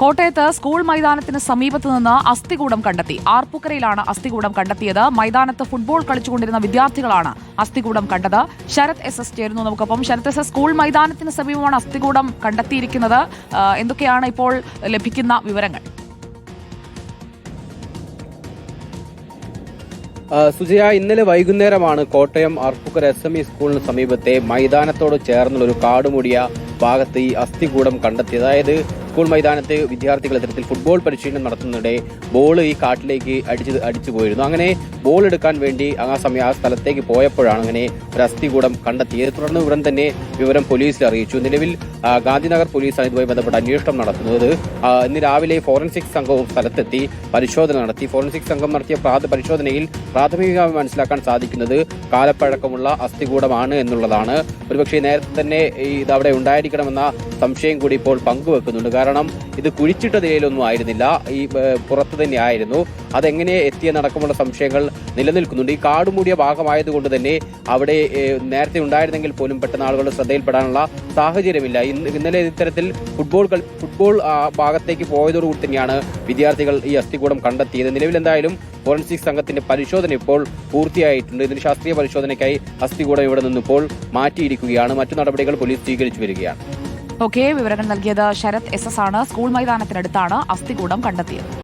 കോട്ടയത്ത് സ്കൂൾ മൈതാനത്തിന് സമീപത്ത് നിന്ന് അസ്ഥികൂടം കണ്ടെത്തി. ആർപ്പുക്കരയിലാണ് അസ്ഥികൂടം കണ്ടെത്തിയത്. മൈതാനത്ത് ഫുട്ബോൾ കളിച്ചുകൊണ്ടിരുന്ന വിദ്യാർത്ഥികളാണ് അസ്ഥികൂടം കണ്ടത്. ശരത് എസ് എസ് ചേരുന്നു നമുക്കൊപ്പം. ശരത് എസ് എസ് സ്കൂൾ മൈതാനത്തിന് സമീപമാണ് അസ്ഥികൂടം കണ്ടെത്തിയിരിക്കുന്നത്. എന്തൊക്കെയാണ് ഇപ്പോൾ ലഭിക്കുന്ന വിവരങ്ങൾ? സുജയ ഇന്നലെ വൈകുന്നേരമാണ് Kottayam Arpookara S M E സ്കൂളിന് സമീപത്തെ മൈതാനത്തോട് ചേർന്നുള്ള ഒരു കാടുമൂടിയ ഭാഗത്ത് ഈ അസ്ഥികൂടം കണ്ടെത്തി അതായത് സ്കൂൾ മൈതാനത്ത് വിദ്യാർത്ഥികൾ ഇത്തരത്തിൽ ഫുട്ബോൾ പരിശീലനം നടത്തുന്നതിനിടെ ബോൾ ഈ കാട്ടിലേക്ക് അടിച്ച് അടിച്ചു പോയിരുന്നു. അങ്ങനെ ബോൾ എടുക്കാൻ വേണ്ടി ആ സമയം ആ സ്ഥലത്തേക്ക് പോയപ്പോഴാണ് അങ്ങനെ ഒരു അസ്ഥികൂടം കണ്ടെത്തിയത്. തുടർന്ന് ഉടൻ തന്നെ വിവരം പോലീസിൽ അറിയിച്ചു. നിലവിൽ ഗാന്ധിനഗർ പോലീസാണ് ഇതുമായി ബന്ധപ്പെട്ട അന്വേഷണം നടത്തുന്നത്. ഇന്ന് രാവിലെ ഫോറൻസിക് സംഘവും സ്ഥലത്തെത്തി പരിശോധന നടത്തി. ഫോറൻസിക് സംഘം നടത്തിയ പരിശോധനയിൽ പ്രാഥമികമായി മനസ്സിലാക്കാൻ സാധിക്കുന്നത് കാലപ്പഴക്കമുള്ള അസ്ഥികൂടമാണ് എന്നുള്ളതാണ്. ഒരുപക്ഷെ നേരത്തെ തന്നെ ഇത് അവിടെ ഉണ്ടായിരിക്കണമെന്ന സംശയം കൂടി ഇപ്പോൾ പങ്കുവെക്കുന്നുണ്ട്. കാരണം ഇത് കുഴിച്ചിട്ട നിലയിലൊന്നും ആയിരുന്നില്ല. ഈ പുറത്ത് തന്നെ ആയിരുന്നു. അതെങ്ങനെ എത്തിയെന്നടക്കമുള്ള സംശയങ്ങൾ നിലനിൽക്കുന്നുണ്ട്. ഈ കാടുമൂടിയ ഭാഗമായതുകൊണ്ട് തന്നെ അവിടെ നേരത്തെ ഉണ്ടായിരുന്നെങ്കിൽ പോലും പെട്ടെന്ന് ആളുകളുടെ ശ്രദ്ധയിൽപ്പെടാനുള്ള സാഹചര്യമില്ല. ഇന്ന് ഇന്നലെ ഇത്തരത്തിൽ ഫുട്ബോൾ ഫുട്ബോൾ ഭാഗത്തേക്ക് പോയതോടുകൂടി തന്നെയാണ് വിദ്യാർത്ഥികൾ ഈ അസ്ഥികൂടം കണ്ടെത്തിയത്. നിലവിൽ എന്തായാലും ഫോറൻസിക് സംഘത്തിന്റെ പരിശോധന ഇപ്പോൾ പൂർത്തിയായിട്ടുണ്ട്. ഇതിന് ശാസ്ത്രീയ പരിശോധനയ്ക്കായി അസ്ഥികൂടം ഇവിടെ നിന്ന് ഇപ്പോൾ മാറ്റിയിരിക്കുകയാണ്. മറ്റു നടപടികൾ പോലീസ് സ്വീകരിച്ചു വരികയാണ്. ഓക്കെ വിവരങ്ങൾ നൽകിയത് ശരത് എസ് എസ് ആണ്. സ്കൂൾ മൈതാനത്തിനടുത്താണ് അസ്ഥികൂടം കണ്ടെത്തിയത്.